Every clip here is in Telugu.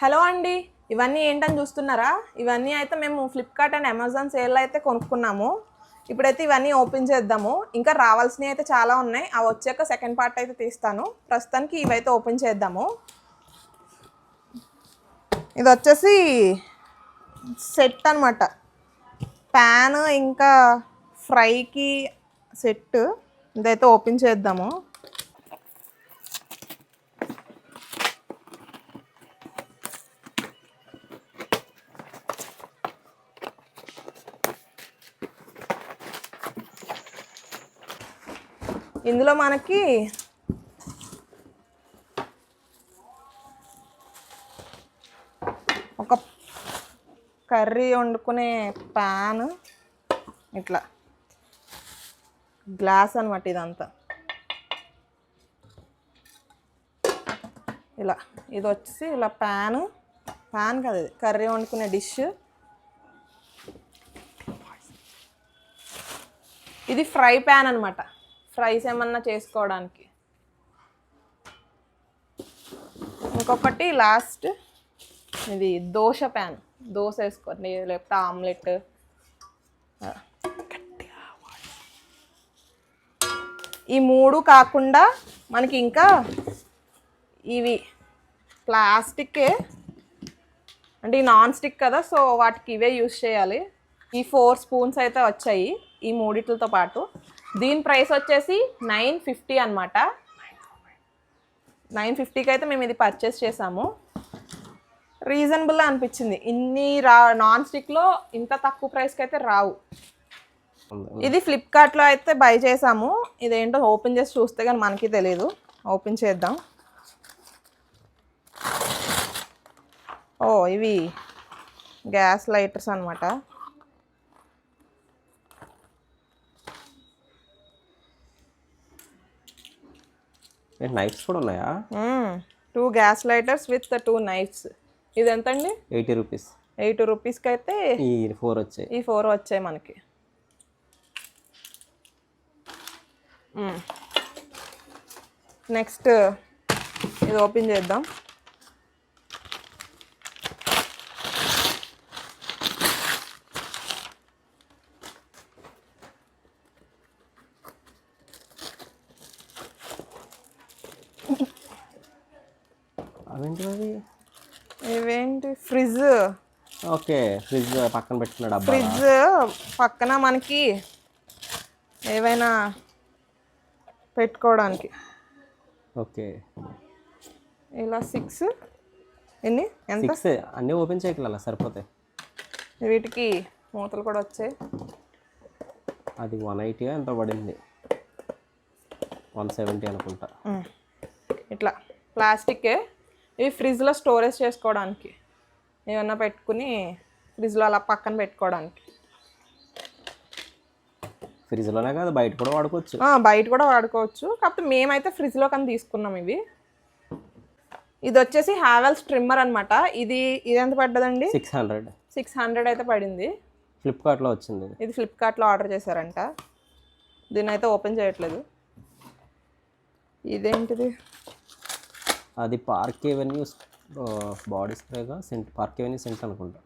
హలో అండి ఇవన్నీ ఏంటని చూస్తున్నారా? ఇవన్నీ అయితే మేము ఫ్లిప్కార్ట్ అండ్ అమెజాన్ సేల్లో అయితే కొనుక్కున్నాము. ఇప్పుడైతే ఇవన్నీ ఓపెన్ చేద్దాము. ఇంకా రావాల్సినవి అయితే చాలా ఉన్నాయి. అవి వచ్చాక సెకండ్ పార్ట్ అయితే తీస్తాను. ప్రస్తుతానికి ఇవైతే ఓపెన్ చేద్దాము. ఇది వచ్చేసి సెట్ అనమాట ప్యాన్ ఇంకా ఫ్రైకి సెట్ ఇదైతే ఓపెన్ చేద్దాము. ఇందులో మనకి ఒక కర్రీ వండుకునే ప్యాన్ ఇట్లా గ్లాస్ అనమాట ఇదంతా. ఇలా ఇది వచ్చేసి ఇలా ప్యాన్ ప్యాన్ కదా ఇది కర్రీ వండుకునే డిష్. ఇది ఫ్రై ప్యాన్ అనమాట ఫ్రైస్ ఏమన్నా చేసుకోవడానికి? ఇంకొకటి లాస్ట్ ఇది దోశ ప్యాన్. దోశ వేసుకోండి లేకపోతే ఆమ్లెట్. ఈ మూడు కాకుండా మనకి ఇంకా ఇవి ప్లాస్టిక్కే అంటే ఈ నాన్ స్టిక్ కదా సో వాటికి ఇవే యూస్ చేయాలి. ఈ ఫోర్ స్పూన్స్ అయితే వచ్చాయి ఈ మూడిట్లతో పాటు. దీని ప్రైస్ వచ్చేసి నైన్ ఫిఫ్టీ అనమాట నైన్ ఫిఫ్టీకి అయితే మేము ఇది పర్చేస్ చేసాము. రీజనబుల్ అనిపించింది. ఇన్ని రా నాన్ స్టిక్లో ఇంత తక్కువ ప్రైస్కి అయితే రావు. ఇది ఫ్లిప్కార్ట్లో అయితే బై చేసాము. ఇదేంటో ఓపెన్ చేసి చూస్తే కానీ మనకి తెలియదు ఓపెన్ చేద్దాం. ఓ ఇవి గ్యాస్ లైటర్స్ అనమాట నైఫ్స్ కూడా ఉన్నాయా? Two gas lighters with two knives ఇది ఎంత అండి ఎయిటీ రూపీస్. ఎయిటీ రూపీస్కి అయితే ఈ ఫోర్ వచ్చాయి. ఈ ఫోర్ వచ్చాయి మనకి. నెక్స్ట్ ఇది ఓపెన్ చేద్దాం. అవేంటి అవి ఇవేంటి? ఫ్రిడ్జ్ ఓకే ఫ్రిడ్జ్ పక్కన పెట్టుకున్న డబ్బా ఫ్రిడ్జ్ పక్కన మనకి ఏవైనా పెట్టుకోవడానికి. ఓకే. ఇలా సిక్స్. ఎన్ని? ఎంత? సిక్స్ అన్నీ ఓపెన్ చేయగల సరిపోతాయి. వీటికి మూతలు కూడా వచ్చాయి. అది వన్ ఎయిటీ ఎంత పడింది. వన్ సెవెంటీ అనుకుంటా. ఇట్లా. ప్లాస్టిక్ ఇవి ఫ్రిడ్జ్లో స్టోరేజ్ చేసుకోవడానికి. ఏమన్నా పెట్టుకుని ఫ్రిడ్జ్లో అలా పక్కన పెట్టుకోవడానికి. ఫ్రిడ్జ్లోనే కాదు బయట కూడా వాడుకోవచ్చు. బయట కూడా వాడుకోవచ్చు. కాకపోతే మేమైతే ఫ్రిడ్జ్లో కానీ తీసుకున్నాం ఇవి. ఇది వచ్చేసి హ్యావెల్స్ ట్రిమ్మర్ అనమాట ఇది ఇది ఎంత పడ్డదండి? సిక్స్ హండ్రెడ్ సిక్స్ హండ్రెడ్ అయితే పడింది. ఫ్లిప్కార్ట్లో వచ్చింది ఇది. ఇది ఫ్లిప్కార్ట్లో ఆర్డర్ చేశారంట. దీన్ని అయితే ఓపెన్ చేయట్లేదు. ఇదేంటిది? అది పార్క్ ఎవెన్యూ బాడీ స్ప్రేగా సెంట్ పార్క్ ఎవెన్యూ సెంట్ అనుకుంటా.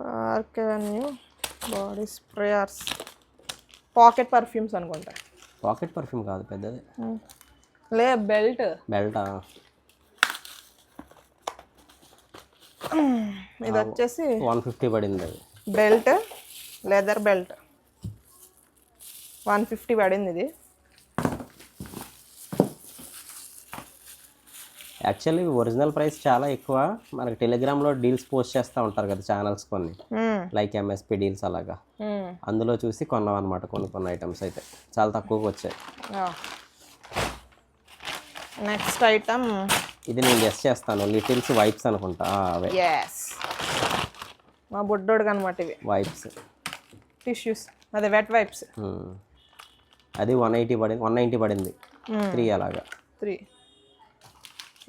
Park Avenue body sprayers pocket perfumes అనుకుంటా. పాకెట్ పర్ఫ్యూమ్ కాదు పెద్దది. లే బెల్ట్ బెల్టా ఇది వచ్చేసి వన్ ఫిఫ్టీ పడింది అది. Belt leather belt one fifty పడింది ఇది. యాక్చువల్లీ ఒరిజినల్ ప్రైస్ చాలా ఎక్కువ. మనకి టెలిగ్రామ్లో డీల్స్ పోస్ట్ చేస్తూ ఉంటారు కదా ఛానల్స్ కొన్ని. లైక్ ఎంఎస్పి డీల్స్ అలాగా. మ్మ్. అందులో చూసి కొన్నాం అనమాట కొన్ని కొన్ని ఐటమ్స్ అయితే. చాలా తక్కువకి వచ్చాయి. నెక్స్ట్ ఐటమ్ ఇది నేను గెస్ట్ చేస్తాను. లిటిల్స్ వైప్స్ అనుకుంటా. అవే. మా బుడ్డోడు అనమాట ఇవి. వైప్స్ టిష్యూస్ అదే వెట్ వైప్స్ అది వన్ ఎయిటీ పడింది వన్ నైంటీ పడింది. త్రీ అలాగా. త్రీ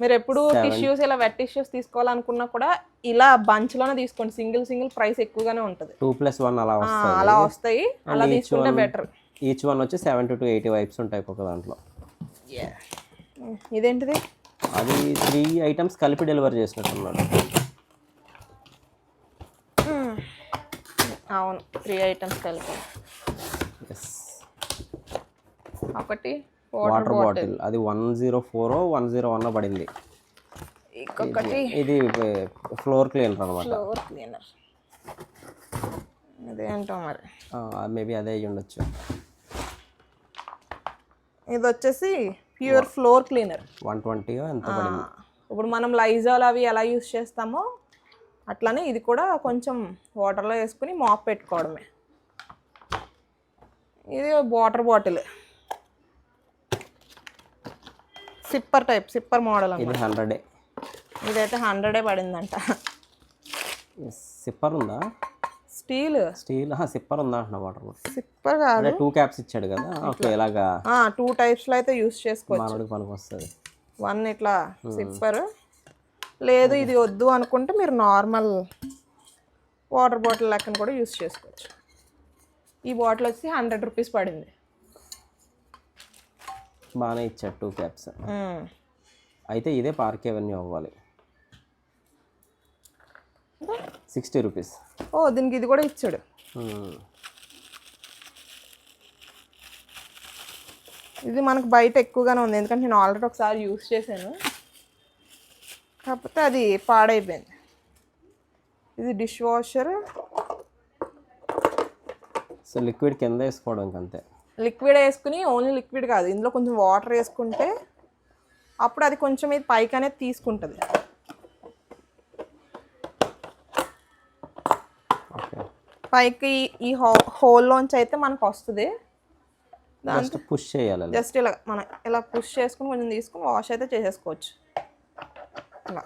మీరు ఎప్పుడు టిష్యూస్ ఇలా వెట్ టిష్యూస్ తీసుకోవాలనుకున్నా కూడా ఇలా బంచ్లోనే తీసుకోండి. సింగిల్ సింగిల్ ప్రైస్ ఎక్కువగానే ఉంటుంది. టూ ప్లస్ వన్ అలా అలా వస్తాయి. అలా తీసుకుంటే బెటర్ ఈచ్ వన్ వచ్చి సెవెన్ టు ఎయిటీ వైప్స్ ఉంటాయి ఒక దాంట్లో. Hmm. ఇదేంటిది? అది త్రీ ఐటమ్స్ కలిపి డెలివరీ చేసినట్టున్నాడు hmm. అవును. త్రీ ఐటమ్స్ కలిపి. ఒకటి వాటర్ బాటిల్. అది one zero four one zero one పడింది. ఇంకొకటి. ఇది ఫ్లోర్ క్లీనర్ అనమాట ఫ్లోర్ క్లీనర్. ఇదేంటో మరి. మేబీ అదే అయ్యి ఉండొచ్చు. ఇది వచ్చేసి pure floor cleaner. One twenty ఎంత పడింది? ఇప్పుడు మనం లైజాల్ అవి ఎలా యూస్ చేస్తామో అట్లానే ఇది కూడా కొంచెం వాటర్లో వేసుకుని మాప్ పెట్టుకోవడమే. ఇది water bottle. Sipper type sipper model ఇది హండ్రెడే ఇదైతే హండ్రెడే పడిందంట. సిప్పర్ ఉందా? స్టీల్ స్టీల్ సిప్పర్ ఉందా అంటున్నా వాటర్ సిప్పర్ కాదు. టూ క్యాప్స్ ఇచ్చాడు కదా. ఓకే ఇలాగా టూ టైప్స్లో అయితే యూస్ చేసుకోవచ్చు. పనికి వస్తుంది. వన్ ఇట్లా సిప్పర్ లేదు ఇది వద్దు అనుకుంటే మీరు నార్మల్ వాటర్ బాటిల్ లెక్కన కూడా యూస్ చేసుకోవచ్చు. ఈ బాటిల్ వచ్చి హండ్రెడ్ రూపీస్ పడింది. బాగానే ఇచ్చాడు టూ క్యాప్స్. అయితే ఇదే పార్క్ అవెన్యూ అవ్వాలి. Sixty rupees. ఓ దీనికి ఇది కూడా ఇచ్చాడు. ఇది మనకు బయట ఎక్కువగానే ఉంది. ఎందుకంటే నేను ఆల్రెడీ ఒకసారి యూస్ చేశాను. కాకపోతే అది పాడైపోయింది. ఇది డిష్ వాషర్. సో లిక్విడ్ కింద వేసుకోవడానికి అంతే లిక్విడ్ వేసుకుని ఓన్లీ లిక్విడ్ కాదు. ఇందులో కొంచెం వాటర్ వేసుకుంటే అప్పుడు అది కొంచెం ఇది పైకి అనేది తీసుకుంటుంది. పైకి ఈ హో హోల్లోంచి అయితే మనకు వస్తుంది. జస్ట్ పుష్ చేయాలి. జస్ట్ ఇలా మనం ఇలా పుష్ చేసుకుని కొంచెం తీసుకుని వాష్ అయితే చేసేసుకోవచ్చు. ఇలా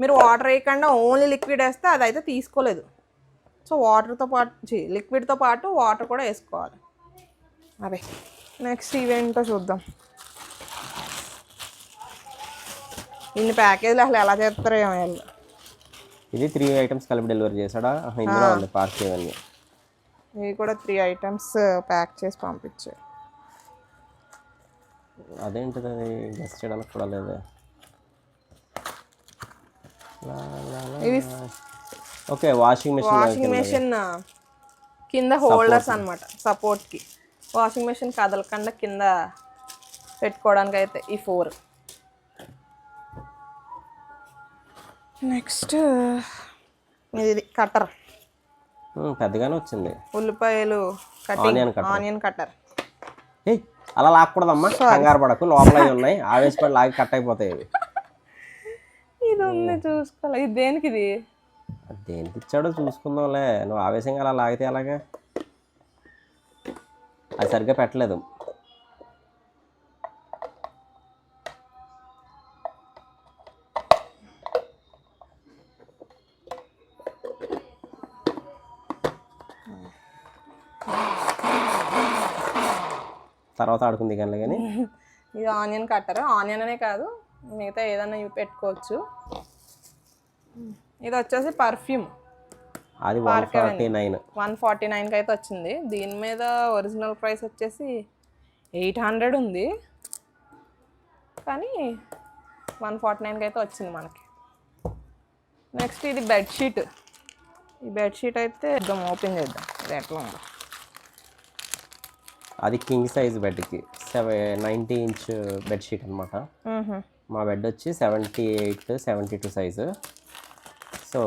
మీరు వాటర్ వేయకుండా ఓన్లీ లిక్విడ్ వేస్తే అది అయితే తీసుకోలేదు. సో వాటర్తో పాటు లిక్విడ్తో పాటు వాటర్ కూడా వేసుకోవాలి. అదే. నెక్స్ట్ ఈవెంటో చూద్దాం. ఇన్ని ప్యాకేజీలు అసలు ఎలా చేస్తారో ఏమో వీళ్ళు. ఇది త్రీ ఐటమ్స్ కలిపి డెలివరీ చేశాడా? ఇందులో ఉంది పార్క్ అవెన్యూ ఇవి కూడా త్రీ ఐటమ్స్ ప్యాక్ చేసి పంపించారు అదేంటిది అది? గెస్ట్ చేయడానికి కూడా లేదు? ఇవి okay washing machine washing machine కింద హోల్డర్స్ అనమాట సపోర్ట్కి వాషింగ్ మెషిన్ కదలకుండా కింద పెట్టుకోవడానికి అయితే ఈ ఫోర్. నెక్స్ట్ ఇది కట్టర్. పెద్దగానే వచ్చింది. ఉల్లిపాయలు. Onion cutter. ఏయ్ అలా లాక్కూడదమ్మా. కంగారు పడకు లోపల ఉన్నాయి. ఆవేశపడి లాగి కట్ అయిపోతాయి ఇది ఉంది చూసుకోవాలి. ఇది దేనికి ఇది దేనికి ఇచ్చాడో చూసుకుందాంలే. నువ్వు ఆవేశంగా అలా లాగితే అలాగా అది సరిగ్గా పెట్టలేదు. తర్వాత ఆడుకుంది కానీ కానీ ఇది ఆనియన్ కట్టరు? ఆనియన్ అనే కాదు మిగతా ఏదైనా పెట్టుకోవచ్చు. ఇది వచ్చేసి పర్ఫ్యూమ్. అది one forty nine one forty నైన్కి అయితే వచ్చింది. దీని మీద ఒరిజినల్ ప్రైస్ వచ్చేసి ఎయిట్ హండ్రెడ్ ఉంది. కానీ వన్ ఫార్టీ నైన్కి అయితే వచ్చింది మనకి. నెక్స్ట్ ఇది బెడ్షీట్ ఈ బెడ్షీట్ అయితే ఇద్దాం ఓపెన్ చేద్దాం. ఇది ఎట్లా ఉందో. అది కింగ్ సైజ్ బెడ్కి సెవెన్ నైంటీ ఇంచ్ బెడ్షీట్ అనమాట. మా బెడ్ వచ్చి seventy eight seventy two size so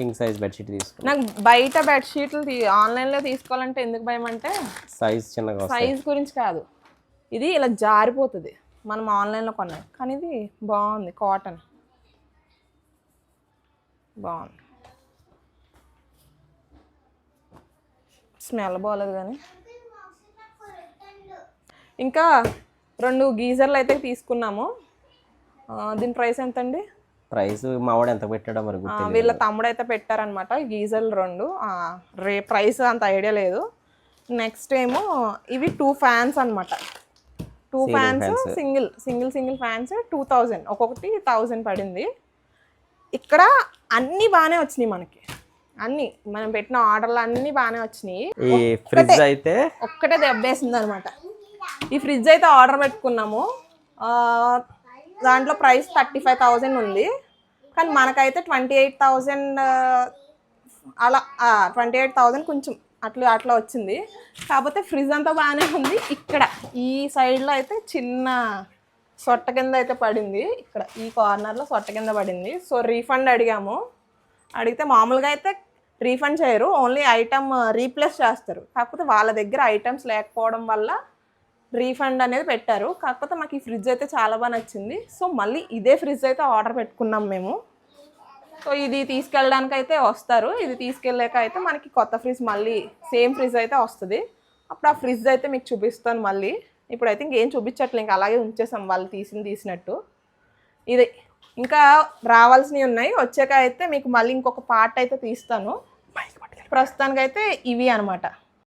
king size bedsheet తీసుకున్నాం నాకు బయట బెడ్షీట్లు తీ ఆన్లైన్లో తీసుకోవాలంటే ఎందుకు భయం అంటే సైజ్ చిన్నగా సైజ్ గురించి కాదు. ఇది ఇలా జారిపోతుంది. మనం ఆన్లైన్లో కొన్నాం. కానీ ఇది బాగుంది కాటన్ బాగుంది. స్మెల్ బాగలేదు కానీ. ఇంకా రెండు గీజర్లు అయితే తీసుకున్నాము. దీని ప్రైస్ ఎంత అండి ప్రైస్ మావాడు ఎంత పెట్టాడో మరి వీళ్ళ తమ్ముడు అయితే పెట్టారనమాట గీజర్లు రెండు. రే ప్రైస్ అంత ఐడియా లేదు. నెక్స్ట్ ఏమో ఇవి టూ ఫ్యాన్స్ అన్నమాట. Two fans single single single fans two thousand. ఒక్కొక్కటి థౌజండ్ పడింది. ఇక్కడ అన్నీ బాగానే వచ్చినాయి మనకి. అన్నీ మనం పెట్టిన ఆర్డర్లు అన్నీ బాగానే వచ్చినాయి. ఈ ఫ్రిడ్జ్ అయితే ఒక్కటే దెబ్బేసింది అనమాట ఈ ఫ్రిడ్జ్ అయితే ఆర్డర్ పెట్టుకున్నాము. దాంట్లో ప్రైస్ థర్టీ ఫైవ్ థౌజండ్ ఉంది. కానీ మనకైతే ట్వంటీ ఎయిట్ థౌజండ్ అలా ట్వంటీ ఎయిట్ థౌజండ్ కొంచెం అట్లా అట్లా వచ్చింది. కాకపోతే ఫ్రిడ్జ్ అంతా బాగానే ఉంది. ఇక్కడ ఈ సైడ్లో అయితే చిన్న సొట్ట కింద అయితే పడింది. ఇక్కడ ఈ కార్నర్లో సొట్ట కింద పడింది. సో రీఫండ్ అడిగాము. అడిగితే మామూలుగా అయితే రీఫండ్ చేయరు. ఓన్లీ ఐటమ్ రీప్లేస్ చేస్తారు. కాకపోతే వాళ్ళ దగ్గర ఐటమ్స్ లేకపోవడం వల్ల రీఫండ్ అనేది పెట్టారు. కాకపోతే మాకు ఈ ఫ్రిడ్జ్ అయితే చాలా బాగా నచ్చింది. సో మళ్ళీ ఇదే ఫ్రిడ్జ్ అయితే ఆర్డర్ పెట్టుకున్నాం మేము. సో ఇది తీసుకెళ్ళడానికి అయితే వస్తారు. ఇది తీసుకెళ్ళాక అయితే మనకి కొత్త ఫ్రిడ్జ్ మళ్ళీ సేమ్ ఫ్రిడ్జ్ అయితే వస్తుంది. అప్పుడు ఆ ఫ్రిడ్జ్ అయితే మీకు చూపిస్తాను మళ్ళీ. ఇప్పుడైతే ఇంకేం చూపించట్లే ఇంకా అలాగే ఉంచేసాం వాళ్ళు తీసింది తీసినట్టు. ఇది ఇంకా రావాల్సినవి ఉన్నాయి. వచ్చాక అయితే మీకు మళ్ళీ ఇంకొక పార్ట్ అయితే తీస్తాను. ప్రస్తుతానికైతే ఇవి అనమాట